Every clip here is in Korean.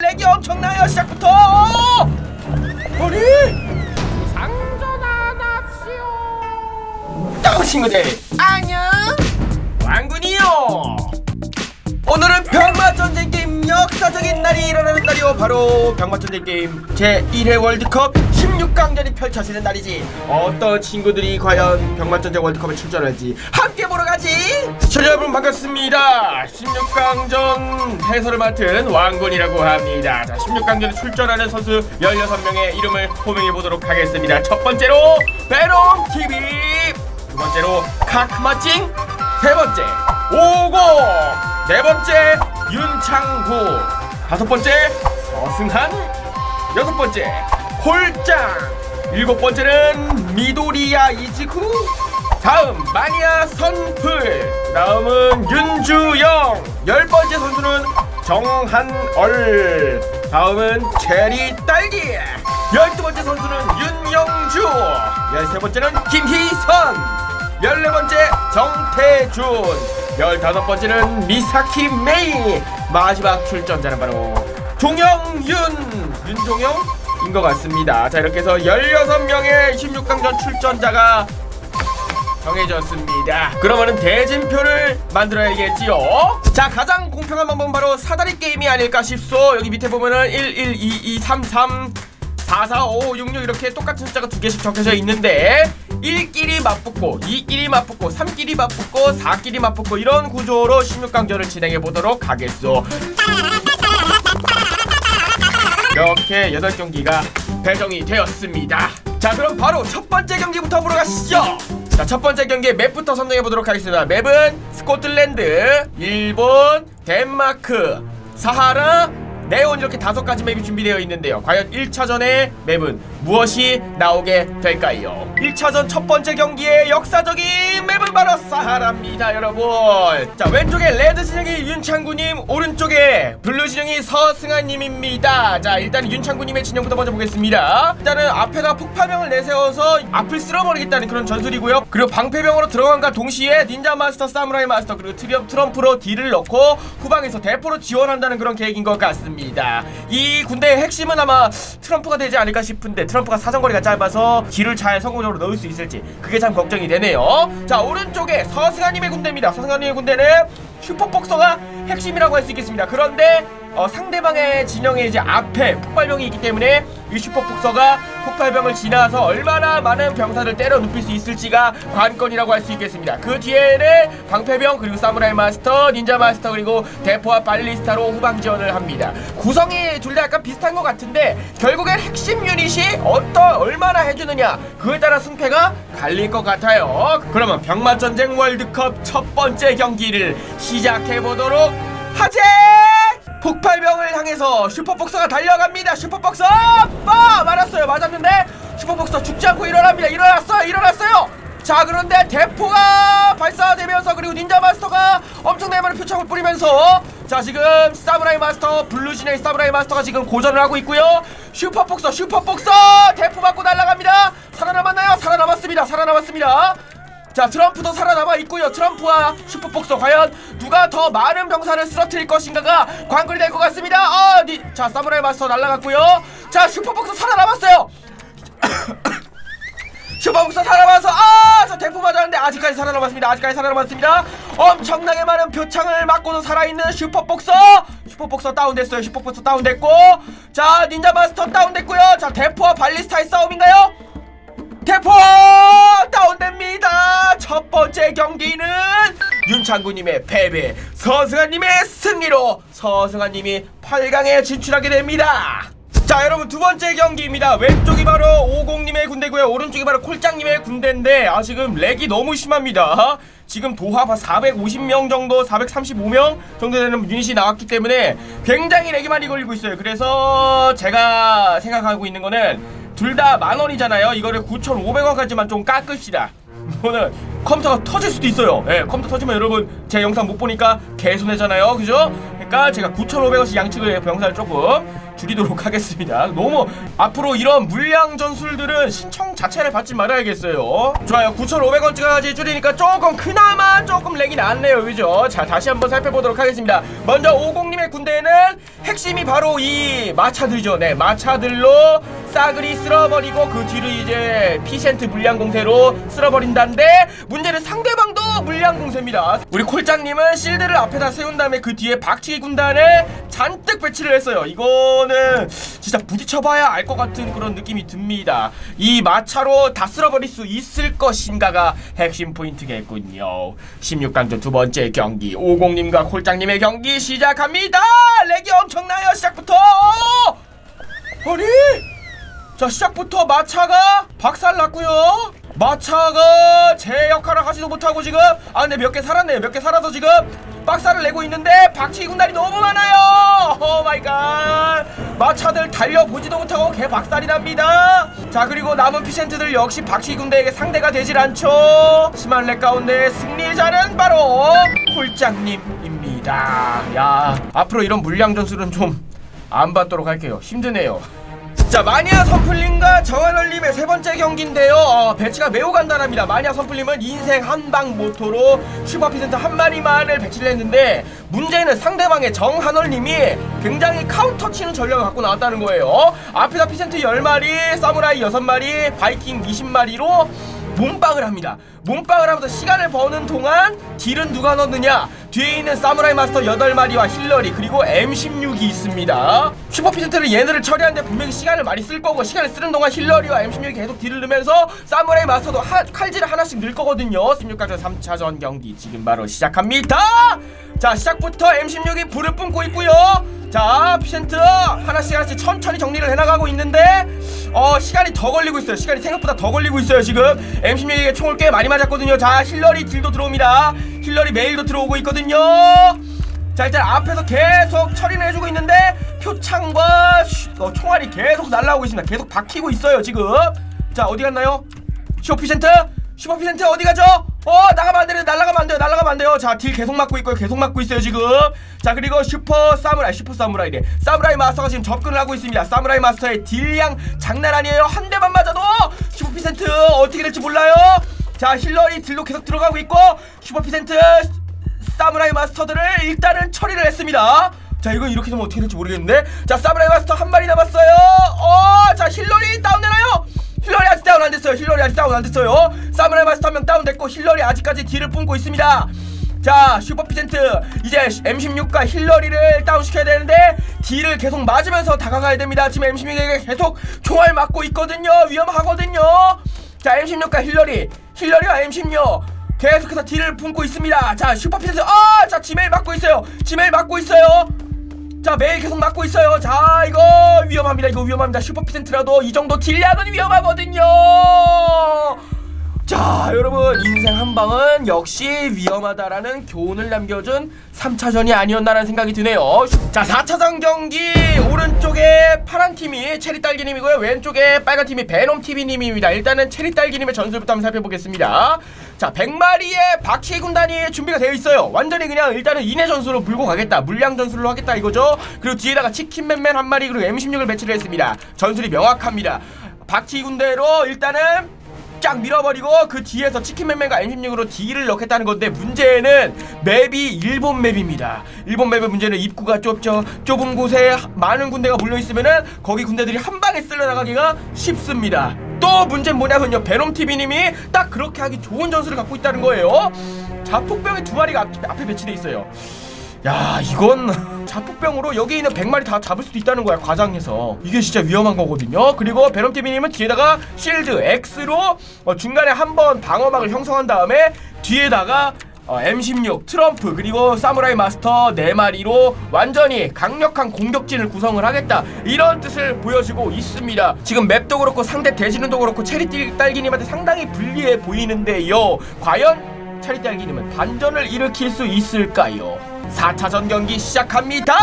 렉이 엄청나요 시작부터. 아니 상전하납시오. 짱 친구들. 안녕. 왕군이요 오늘은 병마전쟁 게임 역사적인 날이 일어나는 날이요. 바로 병마전쟁 게임 제1회 월드컵 16강전이 펼쳐지는 날이지. 어떤 친구들이 과연 병마전쟁 월드컵에 출전할지 함께 보러 가지. 시청자 여러분 반갑습니다. 16강전 해설을 맡은 왕군이라고 합니다. 자 16강전에 출전하는 선수 16명의 이름을 호명해 보도록 하겠습니다. 첫 번째로 베롬TV 두 번째로 카크마찡 세 번째 오고 네 번째 윤창구 다섯 번째 서승한. 여섯 번째 홀짱. 일곱 번째는 미도리야 이지구. 다음 마니아 선풀. 다음은 윤주영. 열 번째 선수는 정한얼. 다음은 체리 딸기. 열두 번째 선수는 윤영주. 열세 번째는 김희선. 열네 번째 정태준 열다섯 번째는 미사키 메이 마지막 출전자는 바로 종영윤 윤종영인 것 같습니다 자 이렇게 해서 16명의 16강전 출전자가 정해졌습니다. 그러면은 대진표를 만들어야겠지요. 자, 가장 공평한 방법은 바로 사다리 게임이 아닐까 싶소. 여기 밑에 보면은 1, 1, 2, 2, 3, 3, 4, 4, 5, 6, 6 이렇게 똑같은 숫자가 두 개씩 적혀져 있는데 1끼리 맞붙고 2끼리 맞붙고 3끼리 맞붙고 4끼리 맞붙고 이런 구조로 16강전을 진행해 보도록 하겠소. 이렇게 8경기가 배정이 되었습니다. 자, 그럼 바로 첫 번째 경기부터 보러 가시죠. 자, 첫 번째 경기 맵부터 선정해 보도록 하겠습니다. 맵은 스코틀랜드, 일본, 덴마크, 사하라, 네온 이렇게 다섯 가지 맵이 준비되어 있는데요. 과연 1차전의 맵은 무엇이 나오게 될까요? 1차전 첫 번째 경기의 역사적인 맵은 바로 사하라입니다, 여러분. 자, 왼쪽에 레드 진영이 윤창구님, 오른쪽에 블루 진영이 서승아님입니다. 자, 일단 윤창구님의 진영부터 먼저 보겠습니다. 일단은 앞에다 폭파병을 내세워서 앞을 쓸어버리겠다는 그런 전술이고요. 그리고 방패병으로 들어간과 동시에 닌자 마스터, 사무라이 마스터, 그리고 트리엄 트럼프로 딜을 넣고 후방에서 대포로 지원한다는 그런 계획인 것 같습니다. 이 군대의 핵심은 아마 트럼프가 되지 않을까 싶은데 트럼프가 사정거리가 짧아서 딜을 잘 성공적으로 넣을 수 있을지 그게 참 걱정이 되네요. 자 오른쪽에 서승아님의 군대입니다. 서승아님의 군대는 슈퍼복서가 핵심이라고 할 수 있겠습니다. 그런데 어, 상대방의 진영에 이제 앞에 폭발병이 있기 때문에 이 슈퍼폭서가 폭발병을 지나서 얼마나 많은 병사를 때려 눕힐 수 있을지가 관건이라고 할 수 있겠습니다. 그 뒤에는 방패병 그리고 사무라이 마스터, 닌자 마스터 그리고 대포와 발리스타로 후방 지원을 합니다. 구성이 둘 다 약간 비슷한 것 같은데 결국엔 핵심 유닛이 어떤 얼마나 해주느냐 그에 따라 승패가 갈릴 것 같아요. 그러면 병마전쟁 월드컵 첫 번째 경기를 시작해 보도록 하재! 폭발병을 향해서 슈퍼복서가 달려갑니다. 슈퍼복서! 빠! 맞았어요. 맞았는데 슈퍼복서 죽지 않고 일어납니다. 일어났어요. 일어났어요. 자 그런데 대포가 발사되면서 그리고 닌자 마스터가 엄청나게 많은 표창을 뿌리면서 자 지금 사무라이 마스터 블루진의 사무라이 마스터가 지금 고전을 하고 있고요 슈퍼폭서 슈퍼폭서 대포 맞고 날아갑니다 살아남았나요? 살아남았습니다 살아남았습니다 자 트럼프도 살아남아 있고요. 트럼프와 슈퍼폭서 과연 누가 더 많은 병사를 쓰러뜨릴 것인가가 관건이 될 것 같습니다. 어, 니, 자 사무라이 마스터 날아갔고요. 자 슈퍼폭서 살아남았어요. 슈퍼복서 살아남아서 아저 대포 맞았는데 아직까지 살아남았습니다. 아직까지 살아남았습니다. 엄청나게 많은 표창을 맞고도 살아있는 슈퍼복서 슈퍼복서 다운됐어요. 슈퍼복서 다운됐고. 자 닌자 마스터 다운됐고요. 자 대포와 발리스타의 싸움인가요? 대포 다운됩니다. 첫 번째 경기는 윤창구님의 패배, 서승아님의 승리로 서승아님이 8강에 진출하게 됩니다. 자 여러분 두 번째 경기입니다. 왼쪽이 바로 오공님의 군대고요. 오른쪽이 바로 콜짱님의 군대인데 아 지금 렉이 너무 심합니다. 지금 한 450명 정도, 435명 정도 되는 유닛이 나왔기 때문에 굉장히 렉이 많이 걸리고 있어요. 그래서 제가 생각하고 있는 거는 둘 다 만 원이잖아요. 이거를 9,500원까지만 좀 깎읍시다. 이거는 컴퓨터가 터질 수도 있어요. 예, 컴퓨터 터지면 여러분 제 영상 못 보니까 개손해잖아요. 그죠? 그러니까 제가 9,500원씩 양측을 영상을 조금 줄이도록 하겠습니다. 너무 앞으로 이런 물량 전술들은 신청 자체를 받지 말아야겠어요. 좋아요. 9,500원까지 줄이니까 조금 그나마 조금 렉이 낫네요. 그죠? 자, 다시 한번 살펴보도록 하겠습니다. 먼저 50님의 군대에는 핵심이 바로 이 마차들이죠. 네, 마차들로 싸그리 쓸어버리고 그 뒤로 이제 피센트 물량 공세로 쓸어버린다는데 문제는 상대방도 물량 공세입니다. 우리 콜장님은 실드를 앞에다 세운 다음에 그 뒤에 박치기 군단을 잔뜩 배치를 했어요. 이거는 진짜 부딪혀봐야 알 것 같은 그런 느낌이 듭니다. 이 마차로 다 쓸어버릴 수 있을 것인가가 핵심 포인트겠군요. 16강전 두 번째 경기 50님과 콜장님의 경기 시작합니다. 렉이 엄청나요. 시작부터. 아니 자 시작부터 마차가 박살났고요 마차가 제 역할을 하지도 못하고 지금 아 근데 몇 개 살았네요 몇 개 살아서 지금 박살을 내고 있는데 박치기 군단이 너무 많아요. 오 마이 갓. 마차들 달려보지도 못하고 개 박살이 납니다. 자 그리고 남은 피센트들 역시 박치기 군대에게 상대가 되질 않죠. 심한 렉 가운데 승리자는 바로 홀장님입니다. 야 앞으로 이런 물량 전술은 좀 안 받도록 할게요. 힘드네요 자 마니아 선플님과 정한월님의 세 번째 경기인데요. 어, 배치가 매우 간단합니다. 마니아 선플님은 인생 한방 모토로 슈퍼피센트 한 마리만을 배치를 했는데 문제는 상대방의 정한월님이 굉장히 카운터 치는 전략을 갖고 나왔다는 거예요. 앞에다 피센트 10마리 사무라이 6마리 바이킹 20마리로 몸빵을 합니다. 몸빵을 하면서 시간을 버는 동안 딜은 누가 넣느냐? 뒤에 있는 사무라이 마스터 8마리와 힐러리 그리고 M16이 있습니다. 슈퍼피센트는 얘네를 처리하는데 분명히 시간을 많이 쓸 거고 시간을 쓰는 동안 힐러리와 M16이 계속 딜을 넣으면서 사무라이 마스터도 하, 칼질을 하나씩 넣을 거거든요. 16강전 3차전 경기 지금 바로 시작합니다. 자 시작부터 M16이 불을 뿜고 있고요. 자 피센트 하나씩 하나씩 천천히 정리를 해나가고 있는데 어 시간이 더 걸리고 있어요. 시간이 생각보다 더 걸리고 있어요 지금. M16에게 총을 꽤 많이 맞았거든요. 자 힐러리 딜도 들어옵니다. 힐러리 메일도 들어오고 있거든요. 자 일단 앞에서 계속 처리를 해주고 있는데 표창과 슈- 어, 총알이 계속 날라오고 있습니다. 계속 박히고 있어요 지금. 자 어디 갔나요? 슈퍼피센트 슈퍼피센트 어디 가죠? 어 나가면 안 돼요 날라가면 안 돼요 자 딜 계속 맞고 있고요 계속 맞고 있어요 지금 자 그리고 슈퍼 사무라이 슈퍼 사무라이래 사무라이 마스터가 지금 접근을 하고 있습니다 사무라이 마스터의 딜량 장난 아니에요 한 대만 맞아도 슈퍼피센트 어떻게 될지 몰라요 자 힐러리 딜로 계속 들어가고 있고 슈퍼피센트 사무라이 마스터들을 일단은 처리를 했습니다. 자 이건 이렇게 되면 어떻게 될지 모르겠는데 자 사무라이 마스터 한 마리 남았어요. 어자 힐러리 다운되나요? 힐러리 아직 다운 안 됐어요. 힐러리 아직 다운 안 됐어요. 사무라이 마스터 한 명 다운됐고 힐러리 아직까지 딜을 뿜고 있습니다. 자 슈퍼피센트 이제 M16과 힐러리를 다운시켜야 되는데 딜을 계속 맞으면서 다가가야 됩니다. 지금 M16에게 계속 총알 맞고 있거든요. 위험하거든요. 자 M16과 힐러리 힐러리와 M16 계속해서 딜을 품고 있습니다. 자 슈퍼피센트 아자 지메일 맞고 있어요. 지메일 맞고 있어요. 자 메일 계속 맞고 있어요. 자 이거 위험합니다. 이거 위험합니다. 슈퍼피센트라도 이 정도 딜량은 위험하거든요. 자 여러분 인생 한 방은 역시 위험하다라는 교훈을 남겨준 3차전이 아니었나라는 생각이 드네요. 자 4차전 경기 오른쪽에 파란 팀이 체리딸기님이고요. 왼쪽에 빨간 팀이 베놈TV님입니다. 일단은 체리딸기님의 전술부터 한번 살펴보겠습니다. 자 100마리의 바퀴 군단이 준비가 되어 있어요. 완전히 그냥 일단은 인해 전술로 물고 가겠다. 물량 전술로 하겠다 이거죠. 그리고 뒤에다가 치킨맨맨 한 마리 그리고 M16을 배치를 했습니다. 전술이 명확합니다. 바퀴 군대로 일단은 쫙 밀어버리고 그 뒤에서 치킨맨맨과 M16으로 D를 넣겠다는 건데 문제는 맵이 일본 맵입니다. 일본 맵의 문제는 입구가 좁죠. 좁은 곳에 많은 군대가 몰려있으면은 거기 군대들이 한 방에 쓸려나가기가 쉽습니다. 또 문제는 뭐냐면요. 베놈TV님이 딱 그렇게 하기 좋은 전술을 갖고 있다는 거예요. 자폭병이 두 마리가 앞, 앞에 배치돼 있어요. 야 이건 자폭병으로 여기 있는 100마리 다 잡을 수도 있다는 거야 과장해서. 이게 진짜 위험한 거거든요. 그리고 베nomTV님은 뒤에다가 실드 X로 어, 중간에 한 번 방어막을 형성한 다음에 뒤에다가 어, M16 트럼프 그리고 사무라이 마스터 4마리로 완전히 강력한 공격진을 구성을 하겠다. 이런 뜻을 보여주고 있습니다. 지금 맵도 그렇고 상대 대지는도 그렇고 체리 딸기님한테 상당히 불리해 보이는데요. 과연 체리 딸기님은 반전을 일으킬 수 있을까요? 4차전 경기 시작합니다.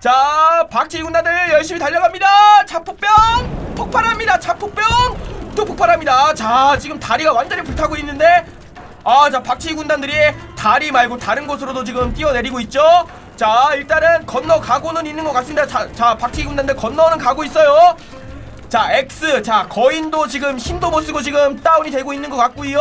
자, 박지희 군단들 열심히 달려갑니다. 자폭병 폭발합니다. 자폭병 또 폭발합니다. 자, 지금 다리가 완전히 불타고 있는데 아, 자, 박지희 군단들이 다리 말고 다른 곳으로도 지금 뛰어내리고 있죠. 자, 자 일단은 건너가고는 있는 것 같습니다 자, 자 박치기 군단들 건너는 가고 있어요 자 X 자 거인도 지금 힘도 못 쓰고 지금 다운이 되고 있는 것 같고요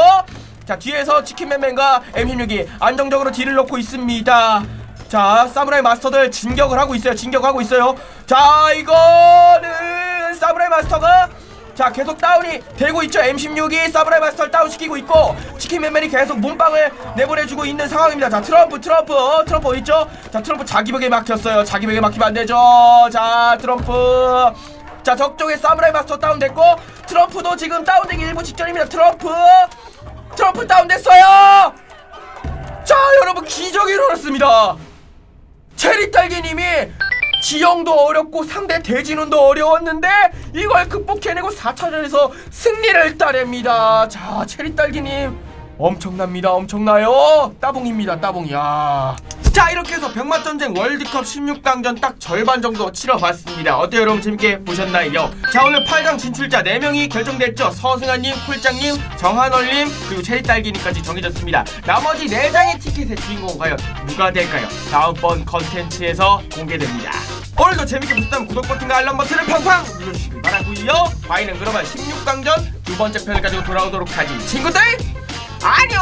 자 뒤에서 치킨맨맨과 M16이 안정적으로 딜을 넣고 있습니다. 자 사무라이 마스터들 진격을 하고 있어요. 진격하고 있어요. 자 이거는 사무라이 마스터가 자 계속 다운이 되고 있죠. M16이 사무라이 마스터를 다운시키고 있고 치킨맨맨이 계속 몸빵을 내보내주고 있는 상황입니다. 자 트럼프 트럼프 트럼프 있죠? 자 트럼프 자기 벽에 막혔어요. 자기 벽에 막히면 안 되죠. 자 트럼프. 자 저쪽에 사무라이 마스터 다운됐고 트럼프도 지금 다운되기 일부 직전입니다. 트럼프 트럼프 다운됐어요? 자 여러분 기적이 일어났습니다. 체리 딸기님이 지형도 어렵고 상대 대진운도 어려웠는데 이걸 극복해내고 4차전에서 승리를 따냅니다. 자 체리 딸기님. 엄청납니다. 엄청나요? 따봉입니다. 따봉이야 자 이렇게 해서 병맛전쟁 월드컵 16강전 딱 절반 정도 치러봤습니다. 어때요 여러분? 재밌게 보셨나요? 자 오늘 8강 진출자 4명이 결정됐죠? 서승환님 쿨장님 정한월님 그리고 체리딸기님까지 정해졌습니다. 나머지 4장의 티켓의 주인공은 과연 누가 될까요? 다음번 컨텐츠에서 공개됩니다. 오늘도 재밌게 보셨다면 구독 버튼과 알람 버튼을 팡팡 눌러주시길 바라고요. 저희는 그러면 16강전 두 번째 편을 가지고 돌아오도록 하지. 친구들 안녕